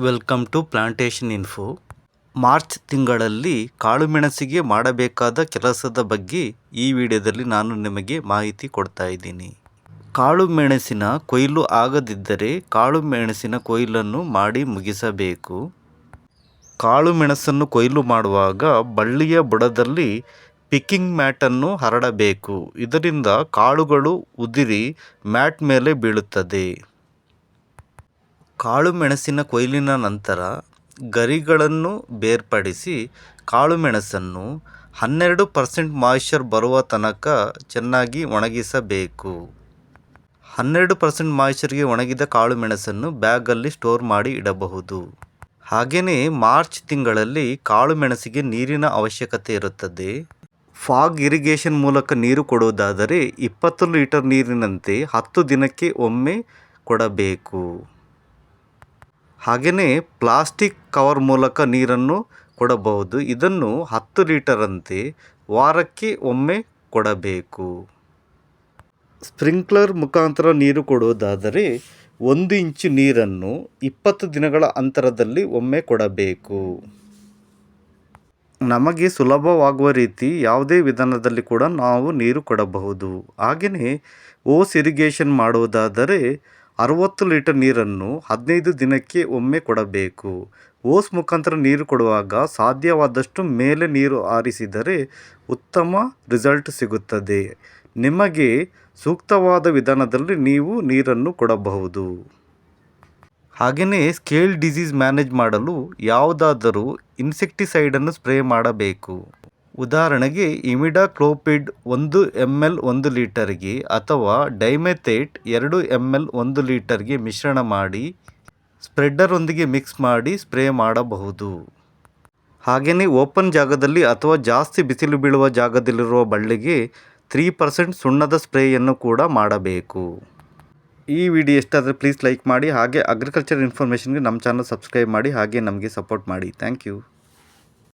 Welcome to plantation info March ತಿಂಗಳಲ್ಲಿ ಕಾಳುಮೆಣಸಿಗೆ ಮಾಡಬೇಕಾದ ಕೆಲಸದ ಬಗ್ಗೆ ಈ ವಿಡಿಯೋದಲ್ಲಿ ನಾನು ನಿಮಗೆ ಮಾಹಿತಿ ಕೊಡ್ತಾ ಇದ್ದೀನಿ. ಕಾಳುಮೆಣಸಿನ ಕೊಯ್ಲು ಆಗದಿದ್ದರೆ ಕಾಳುಮೆಣಸಿನ ಕೊಯ್ಲನ್ನು ಮಾಡಿ ಮುಗಿಸಬೇಕು. ಕಾಳುಮೆಣಸನ್ನು ಕೊಯ್ಲು ಮಾಡುವಾಗ ಬಳ್ಳಿಯ ಬುಡದಲ್ಲಿ ಪಿಕ್ಕಿಂಗ್ ಮ್ಯಾಟನ್ನು ಹರಡಬೇಕು. ಇದರಿಂದ ಕಾಳುಗಳು ಉದುರಿ ಮ್ಯಾಟ್ ಮೇಲೆ ಬೀಳುತ್ತದೆ. ಕಾಳುಮೆಣಸಿನ ಕೊಯ್ಲಿನ ನಂತರ ಗರಿಗಳನ್ನು ಬೇರ್ಪಡಿಸಿ ಕಾಳುಮೆಣಸನ್ನು ಹನ್ನೆರಡು ಪರ್ಸೆಂಟ್ ಮಾಯಿಶ್ಚರ್ ಬರುವ ತನಕ ಚೆನ್ನಾಗಿ ಒಣಗಿಸಬೇಕು. ಹನ್ನೆರಡು ಪರ್ಸೆಂಟ್ ಮಾಯಿಶ್ಚರ್ಗೆ ಒಣಗಿದ ಕಾಳುಮೆಣಸನ್ನು ಬ್ಯಾಗಲ್ಲಿ ಸ್ಟೋರ್ ಮಾಡಿ ಇಡಬಹುದು. ಹಾಗೆಯೇ ಮಾರ್ಚ್ ತಿಂಗಳಲ್ಲಿ ಕಾಳುಮೆಣಸಿಗೆ ನೀರಿನ ಅವಶ್ಯಕತೆ ಇರುತ್ತದೆ. ಫಾಗ್ ಇರಿಗೇಷನ್ ಮೂಲಕ ನೀರು ಕೊಡುವುದಾದರೆ ಇಪ್ಪತ್ತು ಲೀಟರ್ ನೀರಿನಂತೆ ಹತ್ತು ದಿನಕ್ಕೆ ಒಮ್ಮೆ ಕೊಡಬೇಕು. ಹಾಗೆಯೇ ಪ್ಲಾಸ್ಟಿಕ್ ಕವರ್ ಮೂಲಕ ನೀರನ್ನು ಕೊಡಬಹುದು. ಇದನ್ನು ಹತ್ತು ಲೀಟರಂತೆ ವಾರಕ್ಕೆ ಒಮ್ಮೆ ಕೊಡಬೇಕು. ಸ್ಪ್ರಿಂಕ್ಲರ್ ಮುಖಾಂತರ ನೀರು ಕೊಡುವುದಾದರೆ ಒಂದು ಇಂಚು ನೀರನ್ನು ಇಪ್ಪತ್ತು ದಿನಗಳ ಅಂತರದಲ್ಲಿ ಒಮ್ಮೆ ಕೊಡಬೇಕು. ನಮಗೆ ಸುಲಭವಾಗುವ ರೀತಿ ಯಾವುದೇ ವಿಧಾನದಲ್ಲಿ ಕೂಡ ನಾವು ನೀರು ಕೊಡಬಹುದು. ಹಾಗೆಯೇ ಓಸ್ ಇರಿಗೇಷನ್ ಮಾಡುವುದಾದರೆ ಅರುವತ್ತು ಲೀಟರ್ ನೀರನ್ನು ಹದಿನೈದು ದಿನಕ್ಕೆ ಒಮ್ಮೆ ಕೊಡಬೇಕು. ಓಸ್ ಮುಖಾಂತರ ನೀರು ಕೊಡುವಾಗ ಸಾಧ್ಯವಾದಷ್ಟು ಮೇಲೆ ನೀರು ಆರಿಸಿದರೆ ಉತ್ತಮ ರಿಸಲ್ಟ್ ಸಿಗುತ್ತದೆ. ನಿಮಗೆ ಸೂಕ್ತವಾದ ವಿಧಾನದಲ್ಲಿ ನೀವು ನೀರನ್ನು ಕೊಡಬಹುದು. ಹಾಗೆಯೇ ಸ್ಕೇಲ್ ಡಿಸೀಸ್ ಮ್ಯಾನೇಜ್ ಮಾಡಲು ಯಾವುದಾದರೂ ಇನ್ಸೆಕ್ಟಿಸೈಡನ್ನು ಸ್ಪ್ರೇ ಮಾಡಬೇಕು. ಉದಾಹರಣೆಗೆ ಇಮಿಡಾಕ್ಲೋಪಿಡ್ ಒಂದು ಎಂ ಎಲ್ ಒಂದು ಲೀಟರ್ಗೆ ಅಥವಾ ಡೈಮೆಥೇಟ್ ಎರಡು ಎಂ ಎಲ್ ಒಂದು ಲೀಟರ್ಗೆ ಮಿಶ್ರಣ ಮಾಡಿ ಸ್ಪ್ರೆಡ್ಡರೊಂದಿಗೆ ಮಿಕ್ಸ್ ಮಾಡಿ ಸ್ಪ್ರೇ ಮಾಡಬಹುದು. ಹಾಗೆಯೇ ಓಪನ್ ಜಾಗದಲ್ಲಿ ಅಥವಾ ಜಾಸ್ತಿ ಬಿಸಿಲು ಬೀಳುವ ಜಾಗದಲ್ಲಿರುವ ಬಳ್ಳಿಗೆ ತ್ರೀ ಪರ್ಸೆಂಟ್ ಸುಣ್ಣದ ಸ್ಪ್ರೇಯನ್ನು ಕೂಡ ಮಾಡಬೇಕು. ಈ ವಿಡಿಯೋ ಎಷ್ಟಾದರೆ ಪ್ಲೀಸ್ ಲೈಕ್ ಮಾಡಿ ಹಾಗೆ ಅಗ್ರಿಕಲ್ಚರ್ ಇನ್ಫಾರ್ಮೇಷನ್ಗೆ ನಮ್ಮ ಚಾನಲ್ ಸಬ್ಸ್ಕ್ರೈಬ್ ಮಾಡಿ ಹಾಗೆ ನಮಗೆ ಸಪೋರ್ಟ್ ಮಾಡಿ. Thank you